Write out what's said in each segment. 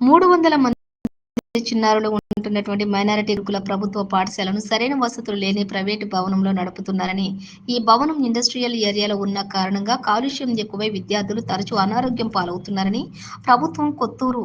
మూడు వందల మంది చిన్నారులు ఉంటున్నటువంటి మైనారిటీ గురుకుల ప్రభుత్వ పాఠశాలను సరైన వసతులు లేని ప్రైవేటు భవనంలో నడుపుతున్నారని ఈ భవనం ఇండస్ట్రియల్ ఏరియాలో ఉన్న కారణంగా కాలుష్యం ఎక్కువై విద్యార్థులు తరచూ అనారోగ్యం పాలవుతున్నారని ప్రభుత్వం కొత్తూరు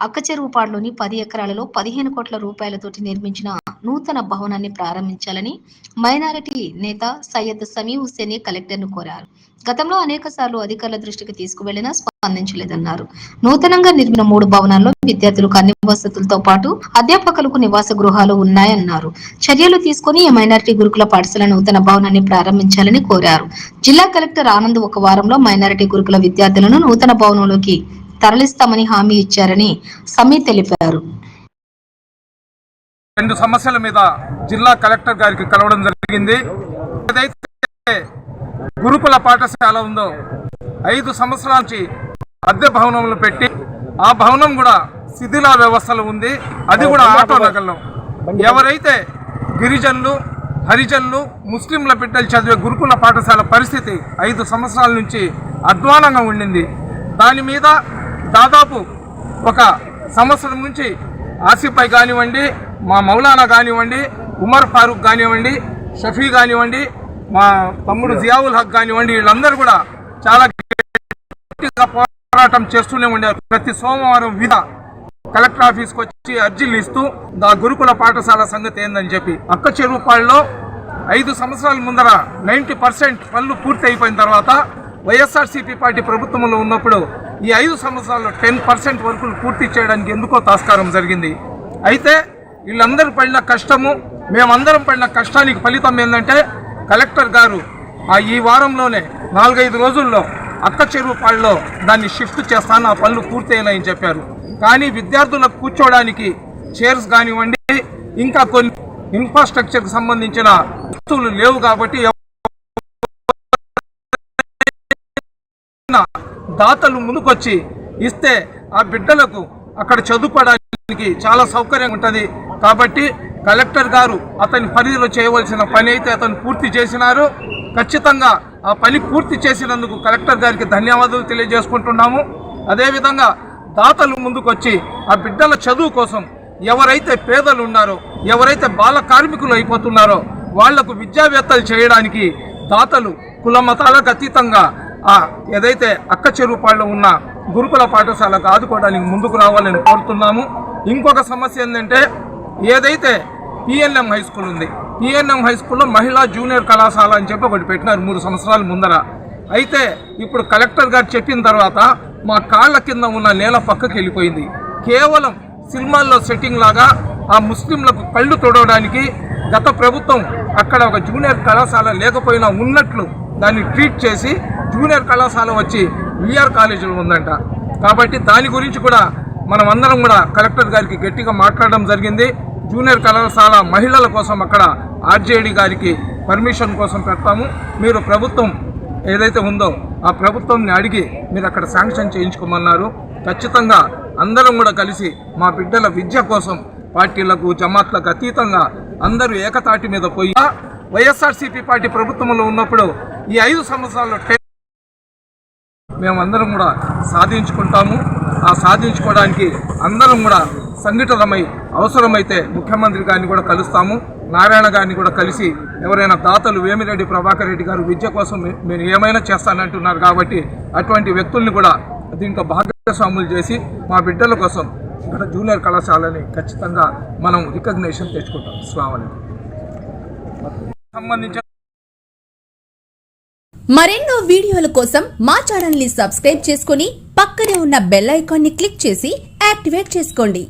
అక్కచెరువుపాడులోని పది ఎకరాలలో పదిహేను కోట్ల రూపాయలతోటి నిర్మించిన నూతన భవనాన్ని ప్రారంభించాలని మైనారిటీ నేత సయ్యద్ సమీ హుస్సేని కలెక్టర్ను కోరారు. గతంలో అనేక సార్లు అధికారుల దృష్టికి తీసుకువెళ్ళిన స్పందించలేదన్నారు నూతనంగా నిర్మిన మూడు భవనాల్లో విద్యార్థులకు అన్ని వసతులతో పాటు అధ్యాపకులకు నివాస గృహాలు ఉన్నాయన్నారు. చర్యలు తీసుకుని ఈ మైనారిటీ గురుకుల పాఠశాల నూతన భవనాన్ని ప్రారంభించాలని కోరారు. జిల్లా కలెక్టర్ ఆనంద్ ఒక వారంలో మైనారిటీ గురుకుల విద్యార్థులను నూతన భవనంలోకి తరలిస్తామని హామీ ఇచ్చారని సమీ తెలిపారు. రెండు సమస్యల మీద జిల్లా కలెక్టర్ గారికి కలవడం జరిగింది. ఏదైతే గురుకుల పాఠశాల ఉందో ఐదు సంవత్సరాల నుంచి అద్దె భవనంలో పెట్టి ఆ భవనం కూడా శిథిల వ్యవస్థలో ఉంది. అది కూడా ఆటో నగర్లో. ఎవరైతే గిరిజనులు హరిజనులు ముస్లింల బిడ్డలు చదివే గురుకుల పాఠశాల పరిస్థితి ఐదు సంవత్సరాల నుంచి అధ్వానంగా ఉండింది. దాని మీద దాదాపు ఒక సంవత్సరం నుంచి ఆసిఫ్పై కానివ్వండి మా మౌలానా కానివ్వండి ఉమర్ ఫారూక్ కానివ్వండి షఫీ కానివ్వండి మా తమ్ముడు జియావుల్ హక్ కానివ్వండి వీళ్ళందరూ కూడా చాలా పోరాటం చేస్తూనే ఉండారు ప్రతి సోమవారం విధ కలెక్టర్ ఆఫీస్కి వచ్చి అర్జీలు ఇస్తూ దా గురుకుల పాఠశాల సంగతి ఏందని చెప్పి అక్క చెరువుపాడులో ఐదు సంవత్సరాల ముందర నైంటీ పర్సెంట్ పనులు పూర్తి అయిపోయిన తర్వాత వైఎస్ఆర్సీపీ పార్టీ ప్రభుత్వంలో ఉన్నప్పుడు ఈ ఐదు సంవత్సరాల్లో టెన్ పర్సెంట్ వర్కులు పూర్తి చేయడానికి ఎందుకో తాస్కారం జరిగింది. అయితే వీళ్ళందరూ పడిన కష్టము మేమందరం పడిన కష్టానికి ఫలితం ఏంటంటే కలెక్టర్ గారు ఆ ఈ వారంలోనే నాలుగైదు రోజుల్లో అక్క చెరువు పాడులో దాన్ని షిఫ్ట్ చేస్తాను ఆ పనులు పూర్తయినాయని చెప్పారు. కానీ విద్యార్థులకు కూర్చోవడానికి చైర్స్ కానివ్వండి ఇంకా కొన్ని ఇన్ఫ్రాస్ట్రక్చర్కి సంబంధించిన వస్తువులు లేవు కాబట్టి దాతలు ముందుకొచ్చి ఇస్తే ఆ బిడ్డలకు అక్కడ చదువుకోవడానికి చాలా సౌకర్యం ఉంటుంది. కాబట్టి కలెక్టర్ గారు అతని పరిధిలో చేయవలసిన పని అయితే అతను పూర్తి చేసినారు. ఖచ్చితంగా ఆ పని పూర్తి చేసినందుకు కలెక్టర్ గారికి ధన్యవాదాలు తెలియజేసుకుంటున్నాము. అదేవిధంగా దాతలు ముందుకొచ్చి ఆ బిడ్డల చదువు కోసం ఎవరైతే పేదలు ఉన్నారో ఎవరైతే బాల కార్మికులు అయిపోతున్నారో వాళ్ళకు విద్యావేత్తలు చేయడానికి దాతలు కుల మతాలకు అతీతంగా ఆ ఏదైతే అక్క చెరువుపాళ్ళు ఉన్న గురుకుల పాఠశాలకు ఆదుకోవడానికి ముందుకు రావాలని కోరుతున్నాము. ఇంకొక సమస్య ఏంటంటే ఏదైతే పిఎన్ఎం హై స్కూల్ ఉంది పిఎన్ఎం హై స్కూల్లో మహిళా జూనియర్ కళాశాల అని చెప్పి ఒకటి పెట్టినారు మూడు సంవత్సరాల ముందర. అయితే ఇప్పుడు కలెక్టర్ గారు చెప్పిన తర్వాత మా కాళ్ళ కింద ఉన్న నేల పక్కకి వెళ్ళిపోయింది. కేవలం సినిమాల్లో సెట్టింగ్ లాగా ఆ ముస్లింలకు కళ్ళు తొడవడానికి గత ప్రభుత్వం అక్కడ ఒక జూనియర్ కళాశాల లేకపోయినా ఉన్నట్లు దాన్ని ట్రీట్ చేసి జూనియర్ కళాశాల వచ్చి విఆర్ కాలేజీలో ఉందంట. కాబట్టి దాని గురించి కూడా మనం అందరం కూడా కలెక్టర్ గారికి గట్టిగా మాట్లాడడం జరిగింది. జూనియర్ కళాశాల మహిళల కోసం అక్కడ ఆర్జేడీ గారికి పర్మిషన్ కోసం పెడతాము. మీరు ప్రభుత్వం ఏదైతే ఉందో ఆ ప్రభుత్వంని అడిగి మీరు అక్కడ శాంక్షన్ చేయించుకోమన్నారు. ఖచ్చితంగా అందరం కూడా కలిసి మా బిడ్డల విద్య కోసం పార్టీలకు జమాత్లకు అతీతంగా అందరూ ఏకతాటి మీద పోయి వైఎస్ఆర్సీపీ పార్టీ ప్రభుత్వంలో ఉన్నప్పుడు ఈ ఐదు సంవత్సరాల్లో మేమందరం కూడా సాధించుకుంటాము. ఆ సాధించుకోవడానికి అందరం కూడా సంఘటితమై అవసరమైతే ముఖ్యమంత్రి గారిని కూడా కలుస్తాము. నారాయణ గారిని కూడా కలిసి ఎవరైనా దాతలు వేమిరెడ్డి ప్రభాకర్ రెడ్డి గారు విద్య కోసం నేను ఏమైనా చేస్తానంటున్నారు కాబట్టి అటువంటి వ్యక్తుల్ని కూడా దీంట్లో భాగస్వాములు చేసి మా బిడ్డల కోసం ఇక్కడ జూనియర్ కళాశాలని ఖచ్చితంగా మనం రికగ్నేషన్ తెచ్చుకుంటాం. స్వామి సంబంధించిన మరెన్నో వీడియోల కోసం మా ఛానల్ని సబ్స్క్రైబ్ చేసుకుని పక్కనే ఉన్న బెల్ ఐకాన్ని క్లిక్ చేసి యాక్టివేట్ చేసుకోండి.